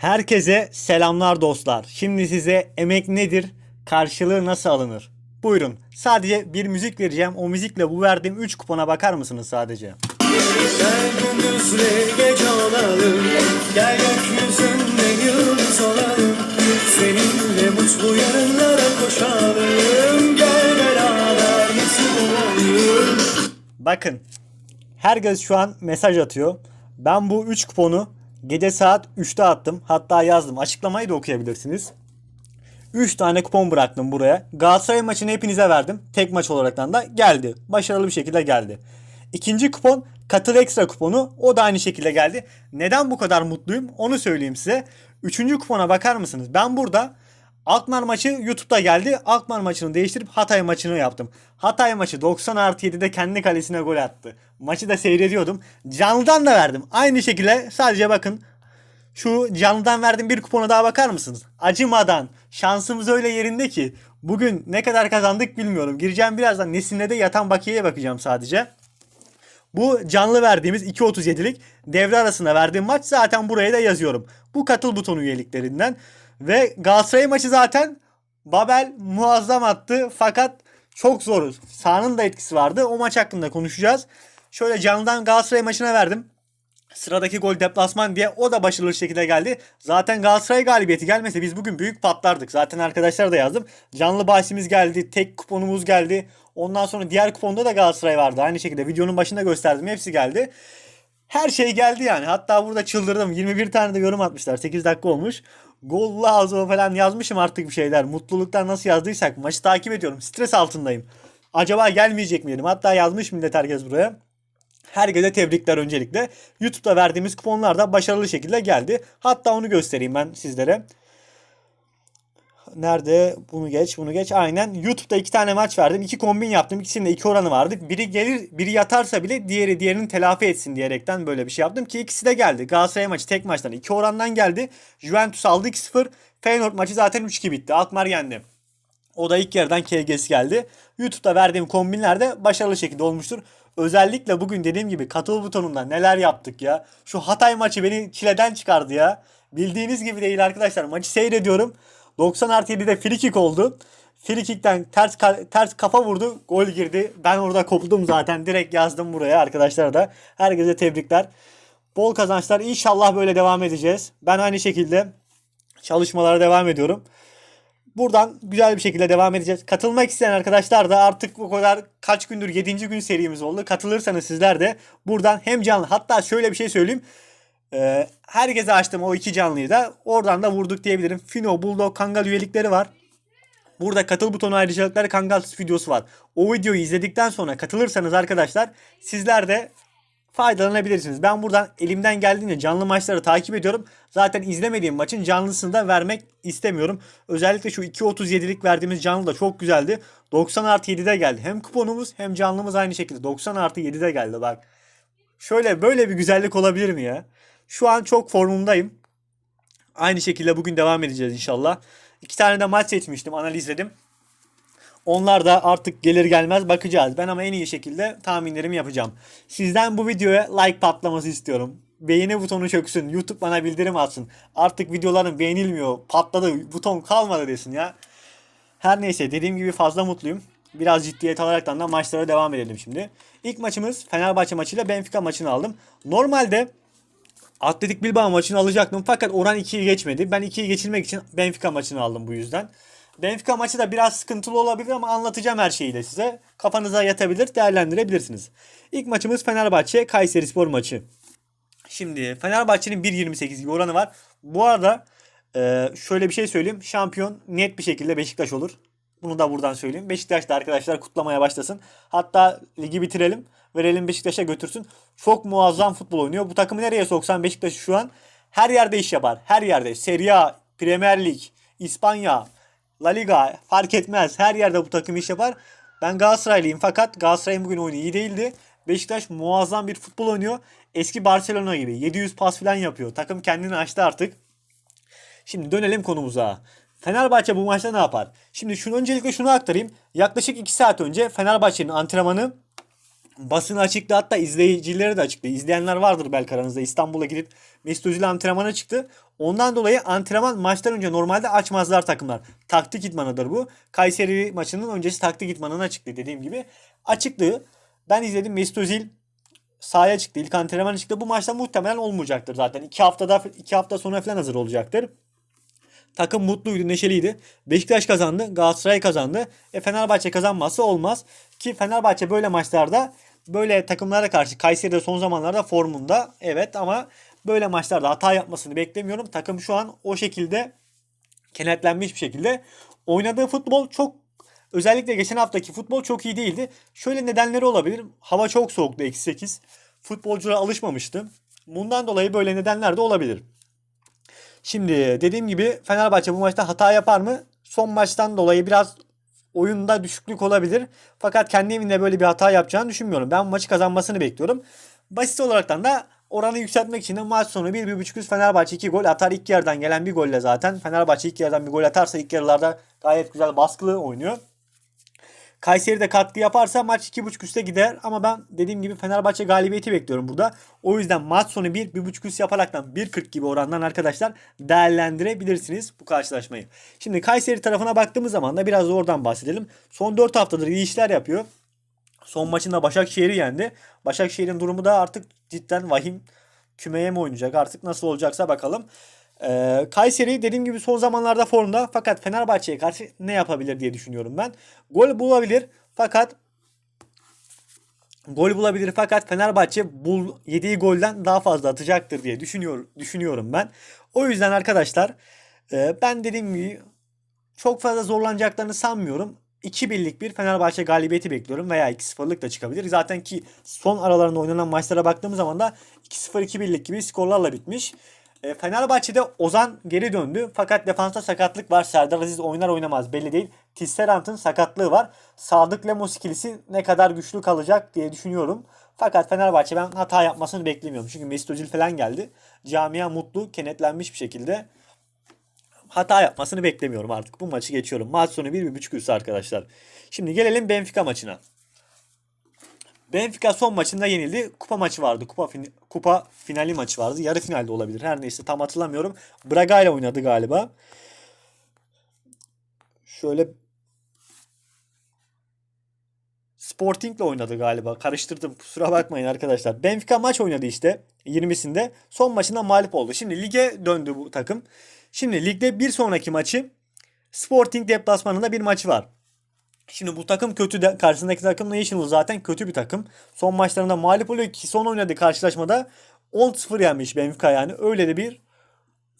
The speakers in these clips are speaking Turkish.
Herkese selamlar dostlar. Şimdi size emek nedir, karşılığı nasıl alınır? Buyurun. Sadece bir müzik vereceğim. O müzikle bu verdiğim 3 kupona bakar mısınız sadece? Gel gündüzle gece olalım Gel gökyüzünde yıldız olalım Seninle mutlu yarınlara koşalım Gel beraber nasıl olalım Bakın. Herkes şu an mesaj atıyor. Ben bu 3 kuponu gece saat 3'te attım. Hatta yazdım. Açıklamayı da okuyabilirsiniz. 3 tane kupon bıraktım buraya. Galatasaray maçını hepinize verdim. Tek maç olaraktan da geldi. Başarılı bir şekilde geldi. İkinci kupon katıl ekstra kuponu. O da aynı şekilde geldi. Neden bu kadar mutluyum onu söyleyeyim size. Üçüncü kupona bakar mısınız? Ben burada Alkmaar maçı YouTube'da geldi. Alkmaar maçını değiştirip Hatay maçını yaptım. Hatay maçı 90 artı 7'de kendi kalesine gol attı. Maçı da seyrediyordum. Canlıdan da verdim. Aynı şekilde sadece bakın şu canlıdan verdiğim bir kupona daha bakar mısınız? Acımadan. Şansımız öyle yerinde ki. Bugün ne kadar kazandık bilmiyorum. Gireceğim birazdan. Nesin'de de yatan bakiyeye bakacağım sadece. Bu canlı verdiğimiz 2.37'lik devre arasında verdiğim maç zaten buraya da yazıyorum. Bu katıl butonu üyeliklerinden. Ve Galatasaray maçı zaten Babel muazzam attı fakat çok zor. Sahanın da etkisi vardı. O maç hakkında konuşacağız. Şöyle canlıdan Galatasaray maçına verdim. Sıradaki gol deplasman diye o da başarılı şekilde geldi. Zaten Galatasaray galibiyeti gelmese biz bugün büyük patlardık. Zaten arkadaşlar da yazdım. Canlı bahsimiz geldi. Tek kuponumuz geldi. Ondan sonra diğer kuponda da Galatasaray vardı. Aynı şekilde videonun başında gösterdim. Hepsi geldi. Her şey geldi yani. Hatta burada çıldırdım. 21 tane de yorum atmışlar. 8 dakika olmuş. Gol lazım falan yazmışım artık bir şeyler. Mutluluktan nasıl yazdıysak maçı takip ediyorum. Stres altındayım. Acaba gelmeyecek miydim? Hatta yazmış millet herkes buraya. Herkese tebrikler öncelikle. YouTube'da verdiğimiz kuponlar da başarılı şekilde geldi. Hatta onu göstereyim ben sizlere. Nerede? Bunu geç, bunu geç. Aynen. YouTube'da iki tane maç verdim. iki kombin yaptım. İkisinin de iki oranı vardı. Biri gelir, biri yatarsa bile diğeri diğerini telafi etsin diyerekten böyle bir şey yaptım ki ikisi de geldi. Galatasaray maçı tek maçtan iki orandan geldi. Juventus aldı 2-0. Feyenoord maçı zaten 3-2 bitti. Alkmaar yendi. O da ilk yerden KG'si geldi. YouTube'da verdiğim kombinler de başarılı şekilde olmuştur. Özellikle bugün dediğim gibi katıl butonunda neler yaptık ya. Şu Hatay maçı beni çileden çıkardı ya. Bildiğiniz gibi değil arkadaşlar. Maçı seyrediyorum. 90 artı 7'de free kick oldu. Free kick'ten ters, ters kafa vurdu. Gol girdi. Ben orada kopuldum zaten. Direkt yazdım buraya arkadaşlar da. Herkese tebrikler. Bol kazançlar. İnşallah böyle devam edeceğiz. Ben aynı şekilde çalışmalara devam ediyorum. Buradan güzel bir şekilde devam edeceğiz. Katılmak isteyen arkadaşlar da artık bu kadar kaç gündür 7. gün serimiz oldu. Katılırsanız sizler de buradan hem canlı hatta şöyle bir şey söyleyeyim. Ee, herkese açtım o iki canlıyı da. Oradan da vurduk diyebilirim. Fino, Bulldog, Kangal üyelikleri var. Burada katıl butonu ayrıcalıkları Kangal videosu var. O videoyu izledikten sonra katılırsanız arkadaşlar sizler de faydalanabilirsiniz. Ben buradan elimden geldiğince canlı maçları takip ediyorum. Zaten izlemediğim maçın canlısını da vermek istemiyorum. Özellikle şu 2.37'lik verdiğimiz canlı da çok güzeldi. 90 artı 7'de geldi. Hem kuponumuz hem canlımız aynı şekilde 90 artı 7'de geldi bak. Şöyle böyle bir güzellik olabilir mi ya? Şu an çok formumdayım. Aynı şekilde bugün devam edeceğiz inşallah. İki tane de maç seçmiştim analizledim. Onlar da artık gelir gelmez bakacağız. Ben ama en iyi şekilde tahminlerimi yapacağım. Sizden bu videoya like patlaması istiyorum. Beğeni butonu çöksün. YouTube bana bildirim atsın. Artık videolarım beğenilmiyor. Patladı. Buton kalmadı desin ya. Her neyse dediğim gibi fazla mutluyum. Biraz ciddiyet alaraktan da maçlara devam edelim şimdi. İlk maçımız Fenerbahçe maçıyla Benfica maçını aldım. Normalde Atletik Bilbao maçını alacaktım fakat oran 2'yi geçmedi. Ben 2'yi geçirmek için Benfica maçını aldım bu yüzden. Benfica maçı da biraz sıkıntılı olabilir ama anlatacağım her şeyi de size. Kafanıza yatabilir, değerlendirebilirsiniz. İlk maçımız Fenerbahçe Kayserispor maçı. Şimdi Fenerbahçe'nin 1.28 gibi oranı var. Bu arada e, şöyle bir şey söyleyeyim. Şampiyon net bir şekilde Beşiktaş olur. Bunu da buradan söyleyeyim. Beşiktaş da arkadaşlar kutlamaya başlasın. Hatta ligi bitirelim. Verelim Beşiktaş'a götürsün. Çok muazzam futbol oynuyor. Bu takımı nereye soksan Beşiktaş şu an her yerde iş yapar. Her yerde. Serie A, Premier Lig, İspanya, La Liga fark etmez. Her yerde bu takım iş yapar. Ben Galatasaraylıyım fakat Galatasaray'ın bugün oyunu iyi değildi. Beşiktaş muazzam bir futbol oynuyor. Eski Barcelona gibi 700 pas falan yapıyor. Takım kendini açtı artık. Şimdi dönelim konumuza. Fenerbahçe bu maçta ne yapar? Şimdi şunu öncelikle şunu aktarayım. Yaklaşık 2 saat önce Fenerbahçe'nin antrenmanı basını açıktı hatta izleyicileri de açıktı. İzleyenler vardır belki aranızda. İstanbul'a gidip Mesut Özil antrenmana çıktı. Ondan dolayı antrenman maçtan önce normalde açmazlar takımlar. Taktik idmanıdır bu. Kayseri maçının öncesi taktik idmanına çıktı dediğim gibi. Açıklığı ben izledim Mesut Özil sahaya çıktı. İlk antrenmana çıktı. Bu maçta muhtemelen olmayacaktır zaten. İki haftada iki hafta sonra falan hazır olacaktır. Takım mutluydu, neşeliydi. Beşiktaş kazandı, Galatasaray kazandı. E Fenerbahçe kazanmazsa olmaz. Ki Fenerbahçe böyle maçlarda böyle takımlara karşı Kayseri'de son zamanlarda formunda evet ama böyle maçlarda hata yapmasını beklemiyorum. Takım şu an o şekilde kenetlenmiş bir şekilde. Oynadığı futbol çok özellikle geçen haftaki futbol çok iyi değildi. Şöyle nedenleri olabilir. Hava çok soğuktu eksi 8. Futbolcular alışmamıştı. Bundan dolayı böyle nedenler de olabilir. Şimdi dediğim gibi Fenerbahçe bu maçta hata yapar mı? Son maçtan dolayı biraz oyunda düşüklük olabilir. Fakat kendi evinde böyle bir hata yapacağını düşünmüyorum. Ben maçı kazanmasını bekliyorum. Basit olaraktan da oranı yükseltmek için de maç sonu 1-1.5 üst Fenerbahçe 2 gol atar. İlk yarıdan gelen bir golle zaten. Fenerbahçe ilk yarıdan bir gol atarsa ilk yarılarda gayet güzel baskılı oynuyor. Kayseri de katkı yaparsa maç 2.5 üste gider ama ben dediğim gibi Fenerbahçe galibiyeti bekliyorum burada. O yüzden maç sonu 1 1.5 üst yaparaktan 1.40 gibi orandan arkadaşlar değerlendirebilirsiniz bu karşılaşmayı. Şimdi Kayseri tarafına baktığımız zaman da biraz da oradan bahsedelim. Son 4 haftadır iyi işler yapıyor. Son maçında Başakşehir'i yendi. Başakşehir'in durumu da artık cidden vahim. Kümeye mi oynayacak artık nasıl olacaksa bakalım. Ee, Kayseri dediğim gibi son zamanlarda formda fakat Fenerbahçe'ye karşı ne yapabilir diye düşünüyorum ben. Gol bulabilir fakat gol bulabilir fakat Fenerbahçe bul yediği golden daha fazla atacaktır diye düşünüyor düşünüyorum ben. O yüzden arkadaşlar e, ben dediğim gibi çok fazla zorlanacaklarını sanmıyorum. 2-1'lik bir Fenerbahçe galibiyeti bekliyorum veya 2-0'lık da çıkabilir. Zaten ki son aralarında oynanan maçlara baktığımız zaman da 2-0 2-1'lik gibi skorlarla bitmiş. E, Fenerbahçe'de Ozan geri döndü. Fakat defansta sakatlık var. Serdar Aziz oynar oynamaz belli değil. Tisserant'ın sakatlığı var. Sadık Lemos ikilisi ne kadar güçlü kalacak diye düşünüyorum. Fakat Fenerbahçe ben hata yapmasını beklemiyorum. Çünkü Mesut Özil falan geldi. Camia mutlu, kenetlenmiş bir şekilde hata yapmasını beklemiyorum artık. Bu maçı geçiyorum. Maç sonu 1-1.5 üstü arkadaşlar. Şimdi gelelim Benfica maçına. Benfica son maçında yenildi. Kupa maçı vardı. Kupa fin- kupa finali maçı vardı. Yarı finalde olabilir. Her neyse tam hatırlamıyorum. Braga ile oynadı galiba. Şöyle Sporting ile oynadı galiba. Karıştırdım. Kusura bakmayın arkadaşlar. Benfica maç oynadı işte 20'sinde. Son maçında mağlup oldu. Şimdi lige döndü bu takım. Şimdi ligde bir sonraki maçı Sporting deplasmanında bir maçı var. Şimdi bu takım kötü de karşısındaki takım National zaten kötü bir takım. Son maçlarında mağlup oluyor ki son oynadığı karşılaşmada 10-0 yenmiş Benfica yani. Öyle de bir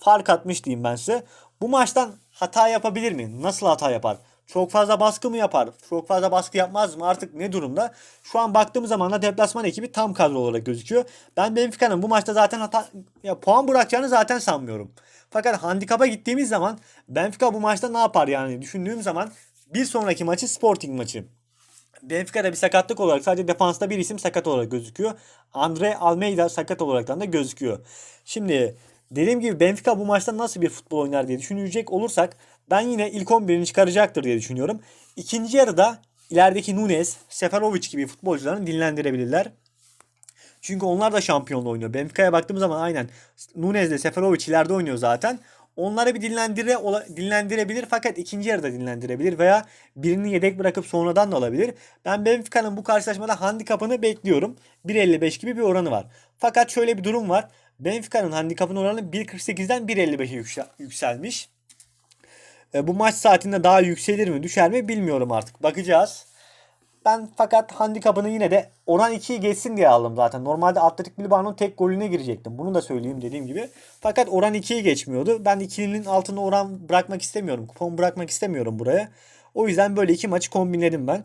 fark atmış diyeyim ben size. Bu maçtan hata yapabilir mi? Nasıl hata yapar? Çok fazla baskı mı yapar? Çok fazla baskı yapmaz mı? Artık ne durumda? Şu an baktığımız zaman da deplasman ekibi tam kadro olarak gözüküyor. Ben Benfica'nın bu maçta zaten hata ya puan bırakacağını zaten sanmıyorum. Fakat handikapa gittiğimiz zaman Benfica bu maçta ne yapar yani düşündüğüm zaman bir sonraki maçı Sporting maçı. Benfica'da bir sakatlık olarak sadece defansta bir isim sakat olarak gözüküyor. Andre Almeida sakat olaraktan da gözüküyor. Şimdi dediğim gibi Benfica bu maçta nasıl bir futbol oynar diye düşünecek olursak ben yine ilk 11'ini çıkaracaktır diye düşünüyorum. İkinci yarıda ilerideki Nunes, Seferovic gibi futbolcularını dinlendirebilirler. Çünkü onlar da şampiyonla oynuyor. Benfica'ya baktığımız zaman aynen Nunes ile Seferovic ileride oynuyor zaten. Onları bir dinlendire, ola- dinlendirebilir fakat ikinci yarıda dinlendirebilir veya birini yedek bırakıp sonradan da alabilir. Ben Benfica'nın bu karşılaşmada handikapını bekliyorum. 1.55 gibi bir oranı var. Fakat şöyle bir durum var. Benfica'nın handikapın oranı 1.48'den 1.55'e yüksel- yükselmiş. E, bu maç saatinde daha yükselir mi düşer mi bilmiyorum artık. Bakacağız. Ben fakat handikapını yine de oran 2'yi geçsin diye aldım zaten. Normalde Atletik Bilbao'nun tek golüne girecektim. Bunu da söyleyeyim dediğim gibi. Fakat oran 2'yi geçmiyordu. Ben ikilinin altında oran bırakmak istemiyorum. Kupon bırakmak istemiyorum buraya. O yüzden böyle iki maçı kombinledim ben.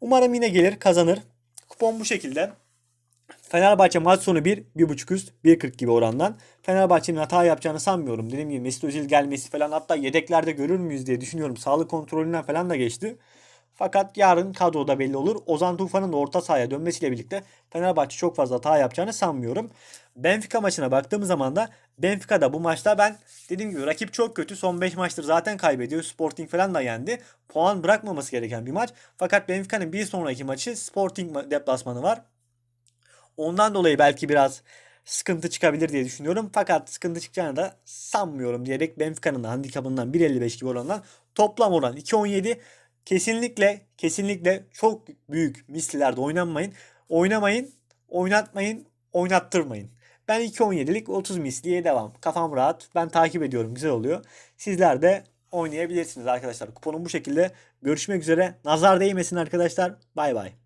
Umarım yine gelir kazanır. Kupon bu şekilde. Fenerbahçe maç sonu 1, 1.5 üst, 1.40 gibi orandan. Fenerbahçe'nin hata yapacağını sanmıyorum. Dediğim gibi Mesut Özil gelmesi falan hatta yedeklerde görür müyüz diye düşünüyorum. Sağlık kontrolünden falan da geçti. Fakat yarın kadroda belli olur. Ozan Tufan'ın orta sahaya dönmesiyle birlikte Fenerbahçe çok fazla hata yapacağını sanmıyorum. Benfica maçına baktığım zaman da Benfica'da bu maçta ben dediğim gibi rakip çok kötü. Son 5 maçtır zaten kaybediyor. Sporting falan da yendi. Puan bırakmaması gereken bir maç. Fakat Benfica'nın bir sonraki maçı Sporting ma- deplasmanı var. Ondan dolayı belki biraz sıkıntı çıkabilir diye düşünüyorum. Fakat sıkıntı çıkacağını da sanmıyorum diyerek Benfica'nın da handikapından 1.55 gibi orandan toplam oran 2.17 kesinlikle kesinlikle çok büyük mislilerde oynanmayın. Oynamayın, oynatmayın, oynattırmayın. Ben 2.17'lik 30 misliye devam. Kafam rahat. Ben takip ediyorum. Güzel oluyor. Sizler de oynayabilirsiniz arkadaşlar. Kuponum bu şekilde. Görüşmek üzere. Nazar değmesin arkadaşlar. Bay bay.